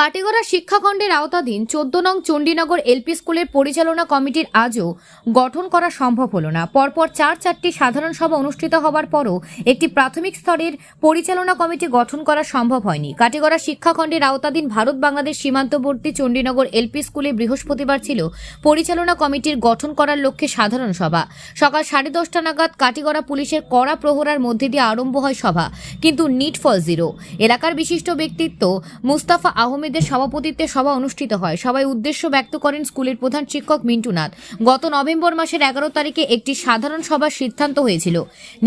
কাটিগড়া শিক্ষাখণ্ডের আওতাধীন চোদ্দ নং চণ্ডীনগর এলপি স্কুলের পরিচালনা কমিটির আজও গঠন করা সম্ভব হলো না। পরপর চার চারটি সাধারণ সভা অনুষ্ঠিত হবার পরও একটি প্রাথমিক স্তরের পরিচালনা কমিটি গঠন করা সম্ভব হয়নি। কাটিগড়া শিক্ষাখণ্ডের আওতাধীন ভারত বাংলাদেশ সীমান্তবর্তী চণ্ডীনগর এলপি স্কুলে বৃহস্পতিবার ছিল পরিচালনা কমিটির গঠন করার লক্ষ্যে সাধারণ সভা। সকাল সাড়ে দশটা নাগাদ কাটিগড়া পুলিশের কড়া প্রহরার মধ্যে দিয়ে আরম্ভ হয় সভা, কিন্তু নিট ফল জিরো। এলাকার বিশিষ্ট ব্যক্তিত্ব মুস্তাফা আহমেদের সভাপতিত্বে সভা অনুষ্ঠিত হয়। সবাই উদ্দেশ্য ব্যক্ত করেন স্কুলের প্রধান শিক্ষক মিন্টু নাথ। গত নভেম্বর মাসের এগারো তারিখে একটি সাধারণ সভার সিদ্ধান্ত হয়েছিল।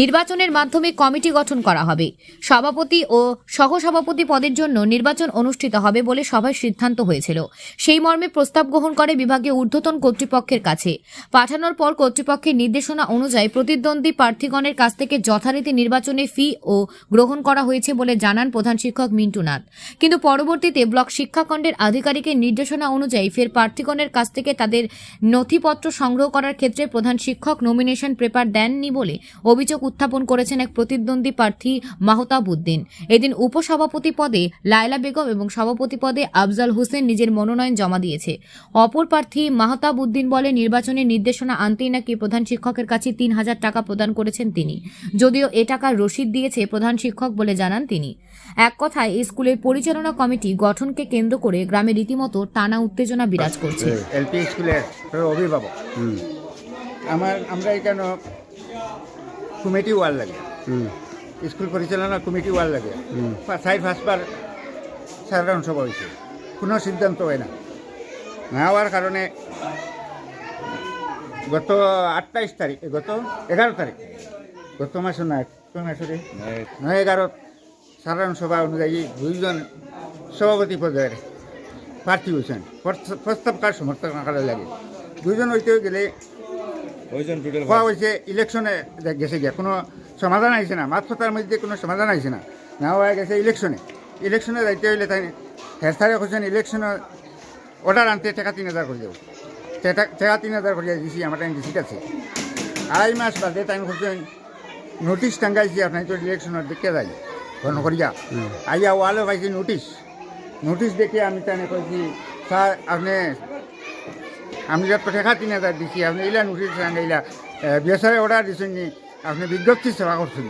নির্বাচনের মাধ্যমে কমিটি গঠন করা হবে। সভাপতি ও সহসভাপতি পদের জন্য নির্বাচন অনুষ্ঠিত হবে বলে সভায় সিদ্ধান্ত হয়েছিল। সেই মর্মে প্রস্তাব গ্রহণ করে বিভাগীয় ঊর্ধ্বতন কর্তৃপক্ষের কাছে। পাঠানোর পর কর্তৃপক্ষের নির্দেশনা অনুযায়ী প্রতিদ্বন্দ্বী প্রার্থীগণের কাছ থেকে যথারীতি নির্বাচনে ফি ও গ্রহণ করা হয়েছে বলে জানান প্রধান শিক্ষক মিন্টু নাথ। কিন্তু পরবর্তীতে ব্লক শিক্ষাখণ্ডের আধিকারিকের নির্দেশনা অনুযায়ী ফের প্রার্থীগণের কাছ থেকে তাদের নথিপত্র সংগ্রহ করার ক্ষেত্রে প্রধান শিক্ষক নমিনেশন পেপার দেননি বলে অভিযোগ উত্থাপন করেছেন এক প্রতিদ্বন্দ্বী প্রার্থী মাহতাবুদ্দিন এদিন উপসভাপতি পদে লায়লা বেগম এবং সভাপতি পদে আফজাল হোসেন নিজের মনোনয়ন জমা দিয়েছে। অপর প্রার্থী মাহতাবুদ্দিন বলে নির্বাচনের নির্দেশনা আনতেই নাকি প্রধান শিক্ষকের কাছে তিন হাজার টাকা প্রদান করেছেন তিনি। যদিও এ টাকার রসিদ দিয়েছে প্রধান শিক্ষক বলে জানান তিনি। এক কথায়, স্কুলের পরিচালনা কমিটি গঠনকে কেন্দ্র করে গ্রামে রীতিমতো টানা উত্তেজনা বিরাজ করছে। এলপি স্কুলের অভিভাবক। আমার আমরা এখানে কমিটি ওয়াল লাগে? স্কুল পরিচালনা কমিটি ওয়াল লাগে? চার পাঁচবার সাধারণ সভা হয়েছে। কোনো সিদ্ধান্ত হয় না। না হওয়ার কারণে গত আঠাইশ তারিখ গত এগারো তারিখ গত মাসে না কোন মাসে এগারো সাধারণ সভা অনুযায়ী দুইজন সভাপতি পদের প্রার্থী হয়েছেন। প্রস্তাব- প্রস্তাব কার সমর্থন করা লাগে? দুইজন হইতে গেলে হওয়া হয়েছে ইলেকশনে গেছে গিয়া। কোনো সমাধান আইছে না। মাত্র তার মধ্যে কোনো সমাধান আইছে না। না হয়ে গেছে ইলেকশনে ইলেকশনে যাইতে হইলে তাই হেরস্তারে কৈছেন ইলেকশনে অর্ডার আনতে টাকা তিন হাজার করে দেব। টাকা তিন হাজার করে দিছি আমার টাইম দিছি আছে। আড়াই মাস বাদে টাইম করছেন নোটিশ টাঙ্গাইছি আপনার তো ইলেকশনের দেখে যাই। ঘন করিয়া। আইয়া ওয়ালে পাইছি নোটিশ নোটিশ দেখে আমি তাই কইছি স্যার, আপনি, আমি যত টাকা তিন হাজার দিছি, আপনি ইলা নোটিশ টাঙ্গাইলা বিএসআর অর্ডার দিছেন নি, আপনি বিজ্ঞপ্তি সেবা করছেন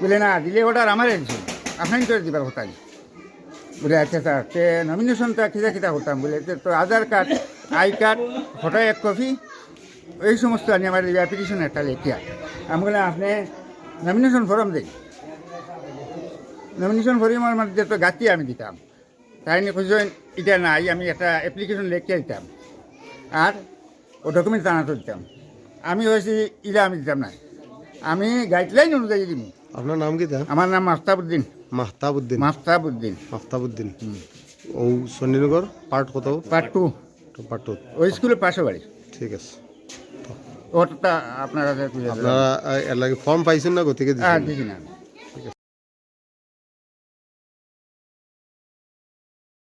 বলে না, দিলে অর্ডার আমারে দিছেন আপনার তো দিবার নি। বলে আচ্ছা স্যার, তে নমিনেশনটা খিদা খিদা করতাম? বলে, তে Aadhaar card, I card photo এক কপি এই সমস্ত আনি আমার অ্যাপ্লিকেশন একটা লেখিয়া। আমি বললাম, আপনি নমিনেশন ফর্ম দেই নমিনেশন ফর্মের মধ্যে তো গাতি আমি দিতাম। তাই নিয়ে খুঁজছেন এটা নাই আমি একটা অ্যাপ্লিকেশন লেখিয়া দিতাম আর ও ডকুমেন্ট জানাতে দিতাম। আমি হয়েছি ইলা আমি দিতাম না। আমি গাইডলাইন অনুযায়ী দিব আপনার নাম কি আমার নাম মাস্তাবুদ্দিন মাহতাবুদ্দিন মাস্তাবুদ্দিন মাহতাবুদ্দিন ও চণ্ডীনগর পার্ট কত? Part two. Part two. ওই স্কুলের পাশে বাড়ি ঠিক আছে। ওটা আপনার আপনারা এর লাগে ফর্ম পাইছেন না গতিকে দিছেন? না